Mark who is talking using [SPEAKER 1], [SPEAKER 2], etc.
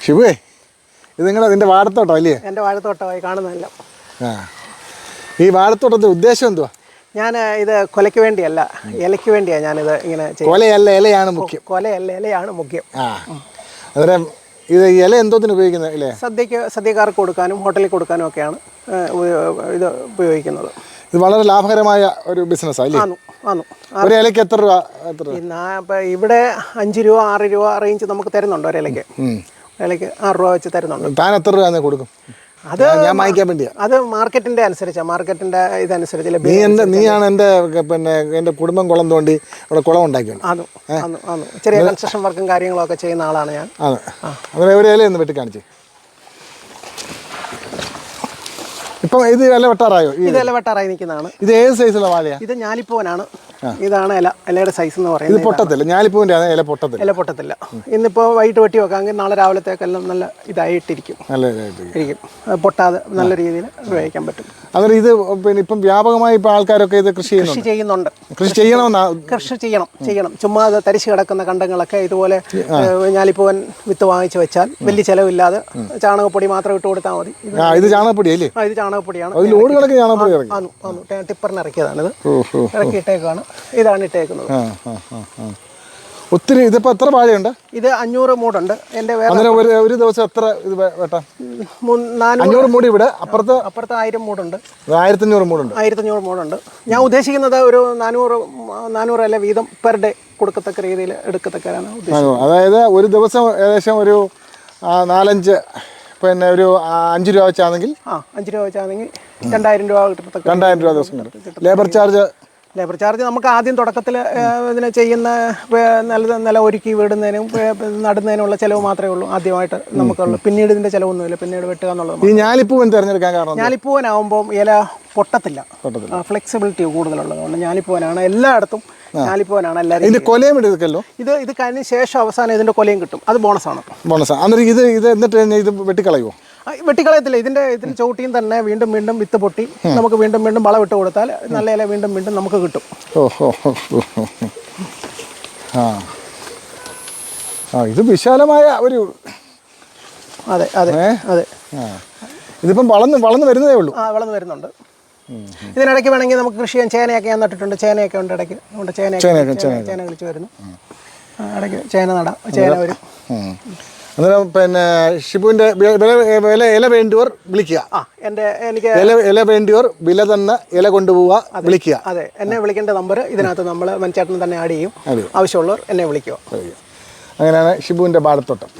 [SPEAKER 1] ഷിബുവേ ഇത് നിങ്ങൾ അതിന്റെ വാഴത്തോട്ടം അല്ലേ?
[SPEAKER 2] എന്റെ വാഴത്തോട്ടമായി കാണുന്നതല്ല.
[SPEAKER 1] ആ. ഈ വാഴത്തോട്ടത്തിന്റെ ഉദ്ദേശം എന്തുവാ?
[SPEAKER 2] ഞാൻ ഇത് കൊലയ്ക്ക് വേണ്ടിയല്ല. ഇലയ്ക്ക് വേണ്ടിയാണ് ഞാനിത് ഇങ്ങനെ
[SPEAKER 1] കൊലയല്ല ഇലയാണ് മുഖ്യം.
[SPEAKER 2] കൊലയല്ല ഇലയാണ് മുഖ്യം.
[SPEAKER 1] ആ. അന്നേരം ഇത് ഇല എന്തോത്തിന് ഉപയോഗിക്കുന്നത് അല്ലേ
[SPEAKER 2] സദ്യക്ക് സദ്യക്കാർക്ക് കൊടുക്കാനും ഹോട്ടലിൽ കൊടുക്കാനും ഒക്കെയാണ് ഇത് ഉപയോഗിക്കുന്നത്.
[SPEAKER 1] ഇത് വളരെ ലാഭകരമായ ഒരു ബിസിനസ് അല്ലേ? ഒരു ഇലയ്ക്ക് എത്ര രൂപ എത്ര
[SPEAKER 2] ഇവിടെ അഞ്ച് രൂപ ആറ് രൂപ റേഞ്ച് നമുക്ക് തരുന്നുണ്ട് ഒരിലയ്ക്ക്. ഇലയ്ക്ക് ആറ് രൂപ വെച്ച് തരുന്നുണ്ട്.
[SPEAKER 1] താൻ എത്ര രൂപ കൊടുക്കും?
[SPEAKER 2] അത്
[SPEAKER 1] ഞാൻ- വാങ്ങിക്കാൻ വേണ്ടിയാ.
[SPEAKER 2] അത് മാർക്കറ്റിന്റെ അനുസരിച്ചാണ് മാർക്കറ്റിന്റെ ഇതനുസരിച്ച്
[SPEAKER 1] നീ എന്റെ നീയാണ് എന്റെ പിന്നെ എന്റെ കുടുംബം കുളം തോണ്ടി അവിടെ കുളം ഉണ്ടാക്കിയത്
[SPEAKER 2] ആന്നു ആന്നു ആന്നു ചെറിയ കൺസ്ട്രക്ഷൻ വർക്കും കാര്യങ്ങളും ഒക്കെ ചെയ്യുന്ന ആളാണ് ഞാൻ.
[SPEAKER 1] ആണ് അങ്ങനെ ഒരു ഇല ഒന്ന് വെട്ടി കാണിച്ചു ഇപ്പം ഇത് ഇല വെട്ടാറായോ?
[SPEAKER 2] ഇത് ഇല വെട്ടാറായി നിൽക്കുന്നതാണ്.
[SPEAKER 1] ഇത് ഏത് സൈസുള്ള വാലയാണ്
[SPEAKER 2] ഇത് ഞാലിപ്പൂവനാണ്. ഇതാണ് ഇല ഇലയുടെ സൈസ് എന്ന് പറയുന്നത്
[SPEAKER 1] ഇത് പൊട്ടത്തില്ല. ഞാലിപ്പൂവിന്റെ ഇല പൊട്ടത്തില്ല.
[SPEAKER 2] ഇല പൊട്ടത്തില്ല. ഇന്നിപ്പോൾ വൈകിട്ട് വെട്ടി വെക്കാമെങ്കിൽ നാളെ രാവിലത്തേക്കെല്ലാം നല്ല ഇതായിട്ടിരിക്കും.
[SPEAKER 1] നല്ല ഇതായിട്ട്
[SPEAKER 2] ഇരിക്കും. പൊട്ടാതെ നല്ല രീതിയിൽ ഉപയോഗിക്കാൻ പറ്റും.
[SPEAKER 1] അന്നേരം ഇത് പിന്നെ ഇപ്പം വ്യാപകമായി ഇപ്പം ആൾക്കാരൊക്കെ ഇത് കൃഷി
[SPEAKER 2] കൃഷി ചെയ്യുന്നുണ്ട്.
[SPEAKER 1] കൃഷി ചെയ്യണമെന്നാ?
[SPEAKER 2] കൃഷി ചെയ്യണം ചെയ്യണം. ചുമ്മാ തരിശ് കിടക്കുന്ന കണ്ടങ്ങളൊക്കെ ഇതുപോലെ ഞാലിപ്പൂവൻ വിത്ത് വാങ്ങിച്ചു വെച്ചാൽ വലിയ ചിലവില്ലാതെ ചാണകപ്പൊടി മാത്രം ഇട്ട് കൊടുത്താൽ മതി. ഇത്
[SPEAKER 1] ചാണകപ്പൊടിയല്ലേ ഇത് ചാണകപ്പൊടി അല്ലേ?
[SPEAKER 2] ഇത് ചാണകപ്പൊടിയാണ്.
[SPEAKER 1] ലോഡ് കണക്ക് ചാണകപ്പൊടി
[SPEAKER 2] ടേ- ടിപ്പറിന് ഇറക്കിയതാണിത്. ഇറക്കി ഇട്ടേക്കാണ് ഇതാണ് ഇട്ടേക്കുന്നത്.
[SPEAKER 1] ഒത്തിരി ഇതിപ്പോൾ എത്ര വാഴയുണ്ട്?
[SPEAKER 2] ഇത് അഞ്ഞൂറ് മൂടുണ്ട്. എന്റെ
[SPEAKER 1] അങ്ങനെ ഒരു ഒരു ദിവസം എത്ര ഇത് വേട്ടാ? അഞ്ഞൂറ് മൂടി ഇവിടെ അപ്പുറത്ത്?
[SPEAKER 2] അപ്പുറത്ത് ആയിരം മൂടുണ്ട്.
[SPEAKER 1] ആയിരത്തഞ്ഞൂറ് മൂടുണ്ട്.
[SPEAKER 2] ആയിരത്തഞ്ഞൂറ് മൂടുണ്ട്. ഞാൻ ഉദ്ദേശിക്കുന്നത് ഒരു നാനൂറ് നാനൂറ് അല്ല വീതം പെർ ഡേ കൊടുക്കത്തക്ക രീതിയിൽ
[SPEAKER 1] ആ, അതായത് ഒരു ദിവസം ഏകദേശം ഒരു നാലഞ്ച് പിന്നെ ഒരു അഞ്ച് രൂപ വെച്ചാണെങ്കിൽ
[SPEAKER 2] ആ അഞ്ച് രൂപ വെച്ചാണെങ്കിൽ രണ്ടായിരം രൂപ കിട്ടത്തക്ക
[SPEAKER 1] രണ്ടായിരം രൂപ ദിവസം ലേബർ ചാർജ്
[SPEAKER 2] ലേബർ ചാർജ് നമുക്ക് ആദ്യം തുടക്കത്തിൽ ഇതിനെ ചെയ്യുന്ന നല്ല നില ഒരുക്കി വിടുന്നതിനും നടുന്നതിനുള്ള ചിലവ് മാത്രമേ ഉള്ളൂ ആദ്യമായിട്ട് നമുക്കുള്ളൂ പിന്നീട് ഇതിന്റെ ചിലവൊന്നുമില്ല. പിന്നീട് വെട്ടുക എന്നുള്ളത്
[SPEAKER 1] ഈ ഞാലിപ്പൂവൻ തിരഞ്ഞെടുക്കാൻ കാരണം
[SPEAKER 2] ഞാലിപ്പൂവനാകുമ്പോൾ ഇല പൊട്ടത്തില്ല. ഫ്ലെക്സിബിലിറ്റി കൂടുതലുള്ളതുകൊണ്ട് ഞാലിപ്പൂവനാണ് എല്ലായിടത്തും ഞാലിപ്പൂവനാണ് എല്ലാവരും
[SPEAKER 1] ഇതിന്റെ കൊലയും എടുക്കല്ലോ?
[SPEAKER 2] ഇത് ഇത് കഴിഞ്ഞ ശേഷം അവസാനം ഇതിന്റെ കൊലയും കിട്ടും. അത് ബോണസാണ്
[SPEAKER 1] ബോണസ് അന്നേരം ഇത് ഇത് എന്നിട്ട് ഇത് വെട്ടിക്കളയുമോ
[SPEAKER 2] വെട്ടിക്കളയത്തില്ല. ഇതിന്റെ ഇതിന്റെ ചവിട്ടിയും തന്നെ വീണ്ടും വീണ്ടും വിത്ത് പൊട്ടി. നമുക്ക് വീണ്ടും വീണ്ടും വളം ഇട്ട് കൊടുത്താൽ നല്ല ഇല വീണ്ടും വീണ്ടും നമുക്ക് കിട്ടും.
[SPEAKER 1] ആ. ഇത് വിശാലമായ ഒരു
[SPEAKER 2] അതെ അതെ അതെ.
[SPEAKER 1] ഇതിപ്പം വളർന്ന് വളർന്ന് വരുന്നതേ ഉള്ളൂ.
[SPEAKER 2] ആ വളർന്ന് വരുന്നുണ്ട്. ഇതിനിടയ്ക്ക് വേണമെങ്കിൽ നമുക്ക് കൃഷി ചെയ്യാൻ ചേനയൊക്കെ ഞാൻ നട്ടിട്ടുണ്ട്. ചേനയൊക്കെ ഉണ്ട് ഇടയ്ക്ക്. ചേന ചേന കളിച്ച് വരുന്നു. ഇടയ്ക്ക് ചേന നടാം. ചേന വരും.
[SPEAKER 1] അന്നേരം പിന്നെ ഷിബുവിന്റെ വില ഇല വേണ്ടിയവർ വിളിക്കുക.
[SPEAKER 2] ആ എന്റെ എനിക്ക്
[SPEAKER 1] ഇല ഇല വേണ്ടിയവർ വില തന്നെ ഇല കൊണ്ടുപോവുക വിളിക്കുക.
[SPEAKER 2] അതെ. എന്നെ വിളിക്കേണ്ട നമ്പർ ഇതിനകത്ത് നമ്മൾ മഞ്ചേട്ടൻ തന്നെ ആഡ് ചെയ്യും.
[SPEAKER 1] ആഡ് ചെയ്യും.
[SPEAKER 2] ആവശ്യമുള്ളവർ എന്നെ വിളിക്കുക.
[SPEAKER 1] അങ്ങനെയാണ് ഷിബുവിന്റെ പാടത്തോട്ടം